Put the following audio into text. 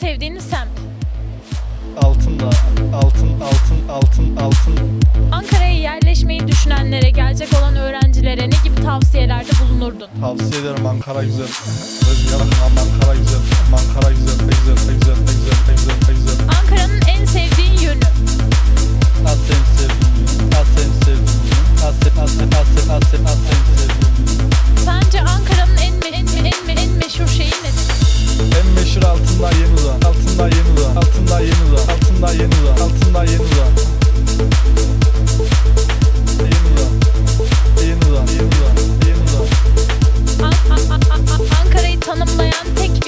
sevdiğiniz semt. Altın da altın altın altın altın Ankara'ya yerleşmeyi düşünenlere, gelecek olan öğrencilere ne gibi tavsiyelerde bulunurdun? tavsiye ederim Ankara güzel. Özgür Ankara güzel. Ankara güzel. Güzel güzel güzel güzel güzel. Ankara'nın en sevdiğin yönü. Seni az seni az seni az seni az seni sevdim. Sence Ankara'nın en en en en meşhur şeyi nedir? En altında yeni uzan. Altında yeni uzan. Altında yeni uzan. Altında yeni uzan. Altında yeni uzan. Yeni uzan. Yeni uzan. Yeni uzan. Yeni uzan. An- An- An- An- An- Ankara'yı tanımlayan tek